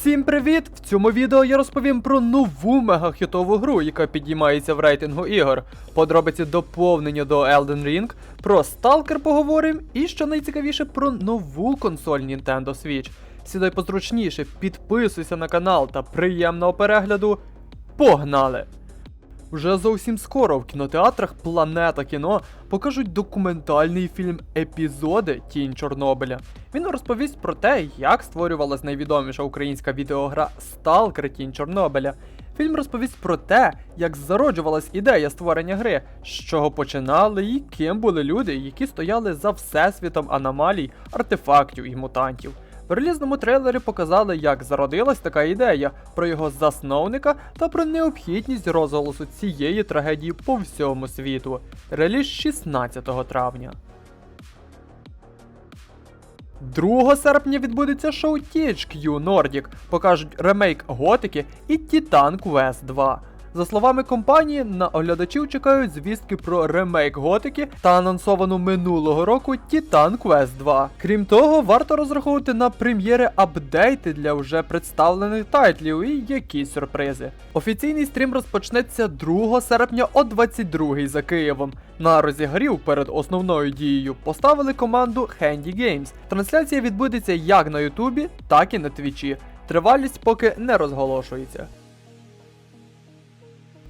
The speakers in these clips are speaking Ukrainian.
Всім привіт! В цьому відео я розповім про нову мегахітову гру, яка підіймається в рейтингу ігор. Подробиці доповнення до Elden Ring, про Stalker поговоримо і що найцікавіше про нову консоль Nintendo Switch. Сідай позручніше, підписуйся на канал та приємного перегляду. Погнали! Вже зовсім скоро в кінотеатрах Планета кіно покажуть документальний фільм Епізоди Тінь Чорнобиля. Він розповість про те, як створювалась найвідоміша українська відеогра Сталкер Тінь Чорнобиля. Фільм розповість про те, як зароджувалась ідея створення гри, з чого починали і ким були люди, які стояли за всесвітом аномалій, артефактів і мутантів. В релізному трейлері показали, як зародилась така ідея, про його засновника та про необхідність розголосу цієї трагедії по всьому світу. Реліз 16 травня. 2 серпня відбудеться шоу THQ Nordic, покажуть ремейк Готики і Titan Quest 2. За словами компанії, на оглядачів чекають звістки про ремейк Готики та анонсовану минулого року Titan Quest 2. Крім того, варто розраховувати на прем'єри апдейти для вже представлених тайтлів і якісь сюрпризи. Офіційний стрім розпочнеться 2 серпня о 22 за Києвом. На розігрів перед основною дією поставили команду Handy Games. Трансляція відбудеться як на Ютубі, так і на Твічі. Тривалість поки не розголошується.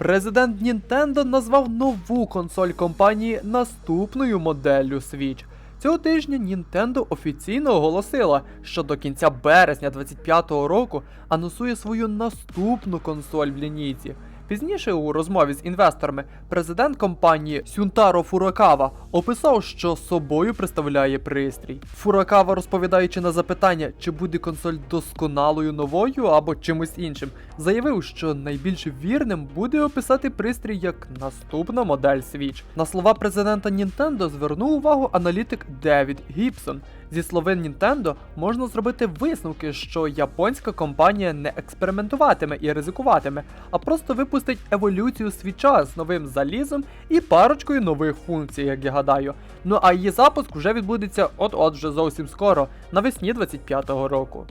Президент Nintendo назвав нову консоль компанії наступною моделлю Switch. Цього тижня Nintendo офіційно оголосила, що до кінця березня 2025 року анонсує свою наступну консоль в лінійці. Пізніше у розмові з інвесторами президент компанії Сюнтаро Фуракава описав, що собою представляє пристрій. Фуракава, розповідаючи на запитання, чи буде консоль досконалою новою або чимось іншим, заявив, що найбільш вірним буде описати пристрій як наступна модель Switch. На слова президента Nintendo звернув увагу аналітик Девід Гібсон. Зі словин Nintendo можна зробити висновки, що японська компанія не експериментуватиме і ризикуватиме, а просто випустить еволюцію свіча з новим залізом і парочкою нових функцій, як я гадаю. Ну а її запуск вже відбудеться от-от вже зовсім скоро, навесні 25-го року.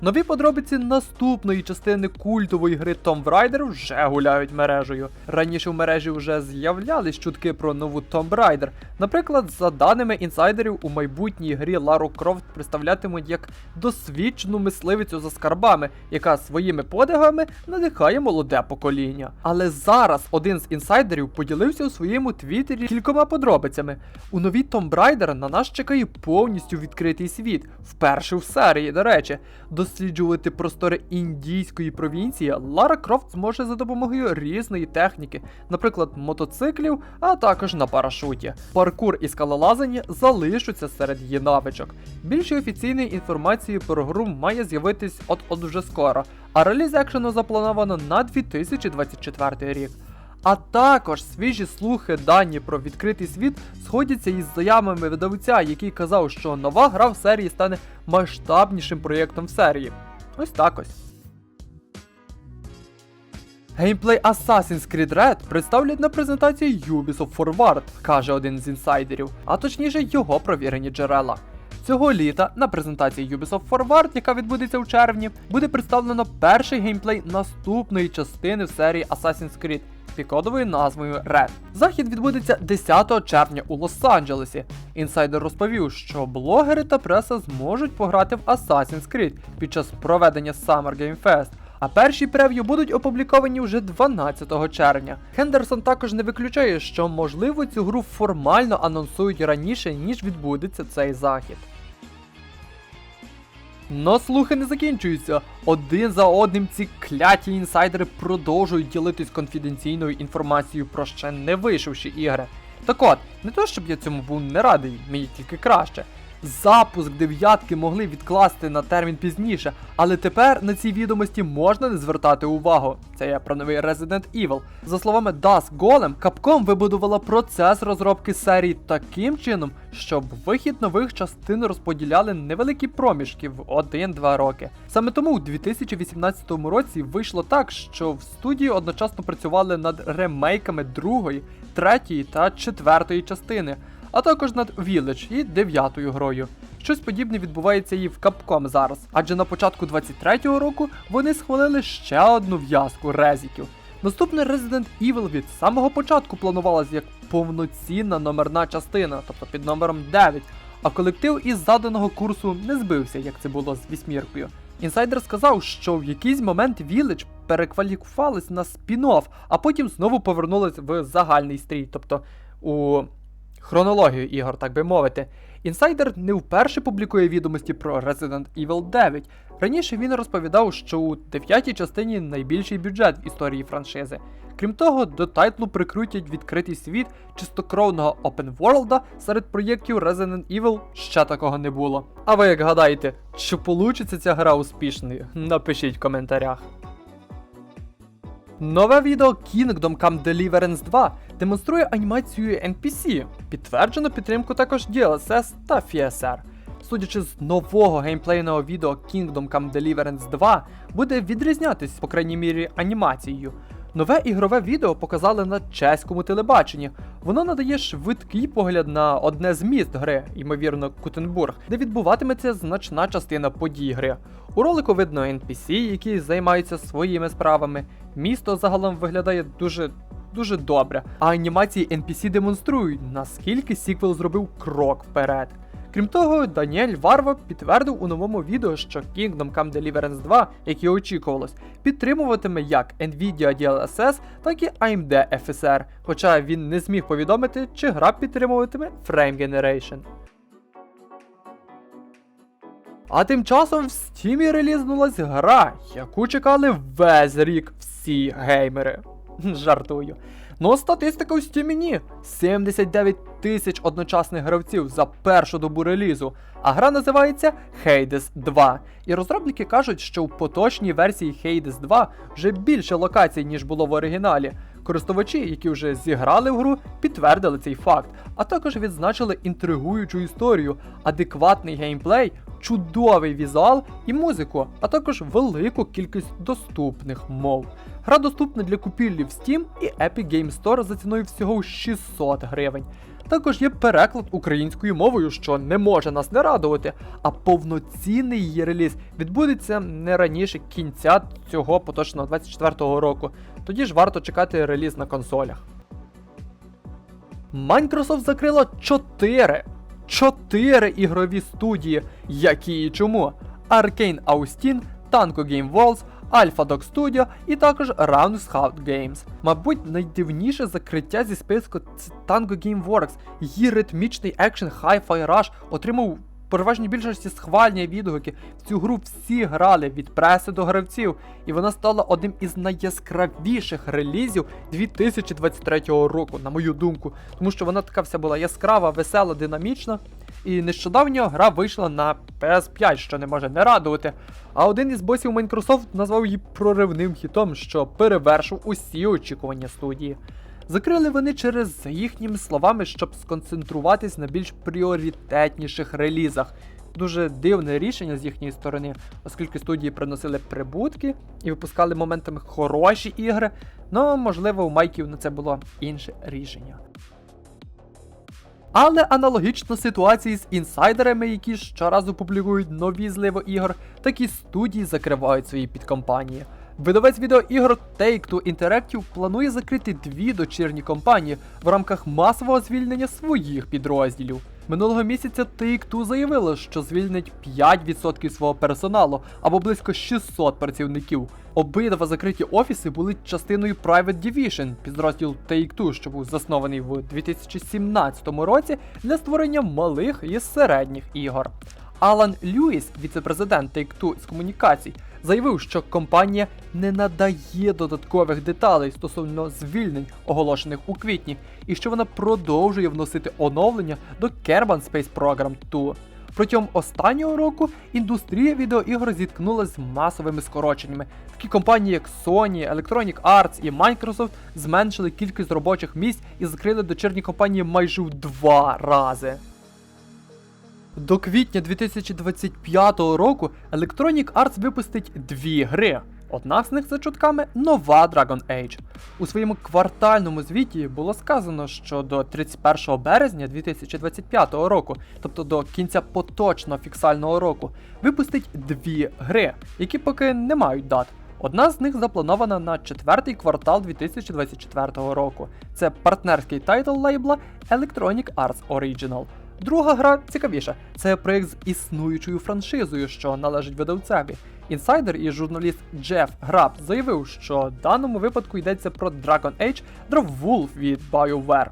Нові подробиці наступної частини культової гри Tomb Raider вже гуляють мережею. Раніше в мережі вже з'являлись чутки про нову Tomb Raider. Наприклад, за даними інсайдерів, у майбутній грі Лару Крофт представлятимуть як досвідчену мисливицю за скарбами, яка своїми подвигами надихає молоде покоління. Але зараз один з інсайдерів поділився у своєму твіттері кількома подробицями. У новій Tomb Raider на нас чекає повністю відкритий світ, вперше в серії, до речі. Досліджувати простори індійської провінції Лара Крофт зможе за допомогою різної техніки, наприклад, мотоциклів, а також на парашуті. Паркур і скалолазання залишаться серед її навичок. Більше офіційної інформації про гру має з'явитись от-от вже скоро, а реліз екшену заплановано на 2024 рік. А також свіжі слухи дані про відкритий світ сходяться із заявами видавця, який казав, що нова гра в серії стане масштабнішим проєктом в серії. Ось так ось. Геймплей Assassin's Creed Red представлять на презентації Ubisoft Forward, каже один з інсайдерів, а точніше його провірені джерела. Цього літа на презентації Ubisoft Forward, яка відбудеться у червні, буде представлено перший геймплей наступної частини в серії Assassin's Creed кодовою назвою Red. Захід відбудеться 10 червня у Лос-Анджелесі. Інсайдер розповів, що блогери та преса зможуть пограти в Assassin's Creed під час проведення Summer Game Fest. А перші прев'ю будуть опубліковані вже 12 червня. Хендерсон також не виключає, що можливо цю гру формально анонсують раніше, ніж відбудеться цей захід. Но слухи не закінчуються. Один за одним ці кляті інсайдери продовжують ділитись конфіденційною інформацією про ще не вийшовші ігри. Так от, не то щоб я цьому був не радий, мені тільки краще. Запуск дев'ятки могли відкласти на термін пізніше, але тепер на ці відомості можна не звертати увагу. Це я про новий Resident Evil. За словами Dusk Golem, Capcom вибудувала процес розробки серії таким чином, щоб вихід нових частин розподіляли невеликі проміжки в 1-2 роки. Саме тому у 2018 році вийшло так, що в студії одночасно працювали над ремейками другої, третьої та четвертої частини. А також над Village і дев'ятою грою. Щось подібне відбувається і в Capcom зараз, адже на початку 23-го року вони схвалили ще одну в'язку резіків. Наступний Resident Evil від самого початку планувалось як повноцінна номерна частина, тобто під номером 9, а колектив із заданого курсу не збився, як це було з вісьміркою. Інсайдер сказав, що в якийсь момент Village перекваліфікувались на спін-офф, а потім знову повернулись в загальний стрій, тобто у хронологію ігор, так би мовити. Інсайдер не вперше публікує відомості про Resident Evil 9. Раніше він розповідав, що у дев'ятій частині найбільший бюджет в історії франшизи. Крім того, до тайтлу прикрутять відкритий світ чистокровного опенворлда серед проєктів Resident Evil ще такого не було. А ви як гадаєте, чи получиться ця гра успішною? Напишіть в коментарях. Нове відео Kingdom Come Deliverance 2 демонструє анімацію NPC, підтверджено підтримку також DLSS та FSR. Судячи з нового геймплейного відео Kingdom Come Deliverance 2 буде відрізнятись, по крайній мірі, анімацією. Нове ігрове відео показали на чеському телебаченні. Воно надає швидкий погляд на одне з міст гри, ймовірно, Кутенбург, де відбуватиметься значна частина подій гри. У ролику видно NPC, які займаються своїми справами. Місто загалом виглядає дуже дуже добре, а анімації NPC демонструють, наскільки сіквел зробив крок вперед. Крім того, Даніель Варва підтвердив у новому відео, що Kingdom Come Deliverance 2, як і очікувалось, підтримуватиме як Nvidia DLSS, так і AMD FSR, хоча він не зміг повідомити, чи гра підтримуватиме Frame Generation. А тим часом в Steam релізнулась гра, яку чекали весь рік всі геймери. Жартую. Ну, статистика у Steam ні. 79 тисяч одночасних гравців за першу добу релізу, а гра називається Hades 2. І розробники кажуть, що в поточній версії Hades 2 вже більше локацій, ніж було в оригіналі. Користувачі, які вже зіграли в гру, підтвердили цей факт, а також відзначили інтригуючу історію, адекватний геймплей, чудовий візуал і музику, а також велику кількість доступних мов. Гра доступна для купівлі в Steam і Epic Game Store за ціною всього 600 гривень. Також є переклад українською мовою, що не може нас не радувати, а повноцінний її реліз відбудеться не раніше кінця цього поточного 24-го року. Тоді ж варто чекати реліз на консолях. Microsoft закрила 4 4 ігрові студії, які і чому: Arcane Austin, Tango Game Worlds, Alpha Dog Studio і також Roundhouse Games. Мабуть, найдивніше закриття зі списку Tango Gameworks. Її ритмічний екшен Hi-Fi Rush отримав переважній більшості схвальні відгуки. В цю гру всі грали від преси до гравців, і вона стала одним із найяскравіших релізів 2023 року, на мою думку, тому що вона така вся була яскрава, весела, динамічна. І нещодавно гра вийшла на PS5, що не може не радувати. А один із босів Microsoft назвав її проривним хітом, що перевершив усі очікування студії. Закрили вони через, за їхніми словами, щоб сконцентруватись на більш пріоритетніших релізах. Дуже дивне рішення з їхньої сторони, оскільки студії приносили прибутки і випускали моментами хороші ігри. Ну, можливо, у Майків на це було інше рішення. Але аналогічно ситуації з інсайдерами, які щоразу публікують нові зливи ігор, такі студії закривають свої підкомпанії. Видавець відеоігор Take-Two Interactive планує закрити дві дочірні компанії в рамках масового звільнення своїх підрозділів. Минулого місяця Take-Two заявило, що звільнить 5% свого персоналу або близько 600 працівників. Обидва закриті офіси були частиною Private Division, підрозділ Take-Two, що був заснований в 2017 році для створення малих і середніх ігор. Алан Льюіс, віце-президент Take-Two з комунікацій, заявив, що компанія не надає додаткових деталей стосовно звільнень, оголошених у квітні, і що вона продовжує вносити оновлення до Kerban Space Program 2. Протягом останнього року індустрія відеоігор зіткнулася з масовими скороченнями. Такі компанії, як Sony, Electronic Arts і Microsoft зменшили кількість робочих місць і закрили дочірні компанії майже в два рази. До квітня 2025 року Electronic Arts випустить дві гри: Одна з них за чутками нова Dragon Age. У своєму квартальному звіті було сказано, що до 31 березня 2025 року, тобто до кінця поточного фіксального року, випустить дві гри, які поки не мають дат. Одна з них запланована на четвертий квартал 2024 року. Це партнерський тайтл лейбла Electronic Arts Original. Друга гра цікавіша. Це проєкт з існуючою франшизою, що належить видавцеві. Інсайдер і журналіст Джеф Граб заявив, що в даному випадку йдеться про Dragon Age Wolf від BioWare.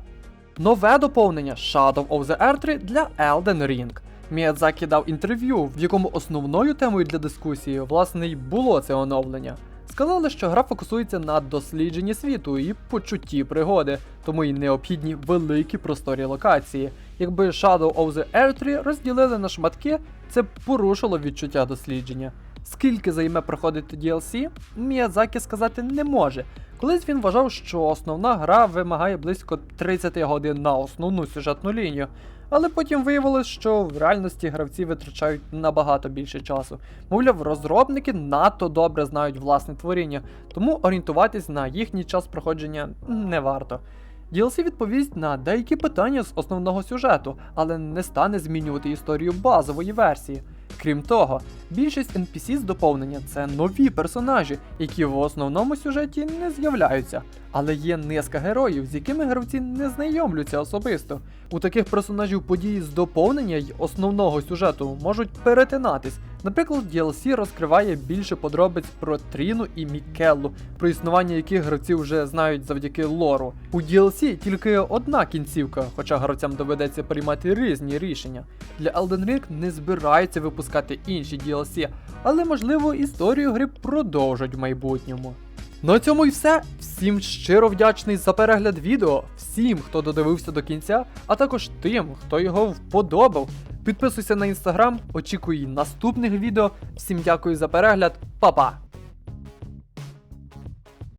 Нове доповнення Shadow of the Earth для Elden Ring. Міядзакі дав інтерв'ю, в якому основною темою для дискусії, власне, й було це оновлення. Сказали, що гра фокусується на дослідженні світу і почутті пригоди, тому й необхідні великі просторі локації. Якби Shadow of the Earth розділили на шматки, це б порушило відчуття дослідження. Скільки займе проходити DLC, Міядзакі сказати не може. Колись він вважав, що основна гра вимагає близько 30 годин на основну сюжетну лінію, але потім виявилось, що в реальності гравці витрачають набагато більше часу. Мовляв, розробники надто добре знають власне творіння, тому орієнтуватись на їхній час проходження не варто. DLC відповість на деякі питання з основного сюжету, але не стане змінювати історію базової версії. Крім того, більшість NPC з доповнення це нові персонажі, які в основному сюжеті не з'являються, але є низка героїв, з якими гравці не знайомлються особисто. У таких персонажів події з доповнення й основного сюжету можуть перетинатись. Наприклад, DLC розкриває більше подробиць про Тріну і Мікеллу, про існування яких гравці вже знають завдяки лору. У DLC тільки одна кінцівка, хоча гравцям доведеться приймати різні рішення. Для Elden Ring не збираються випускати інші DLC, але можливо історію гри продовжать в майбутньому. На цьому і все. Всім щиро вдячний за перегляд відео, всім, хто додивився до кінця, а також тим, хто його вподобав. Підписуйся на інстаграм, очікуй наступних відео. Всім дякую за перегляд, па-па!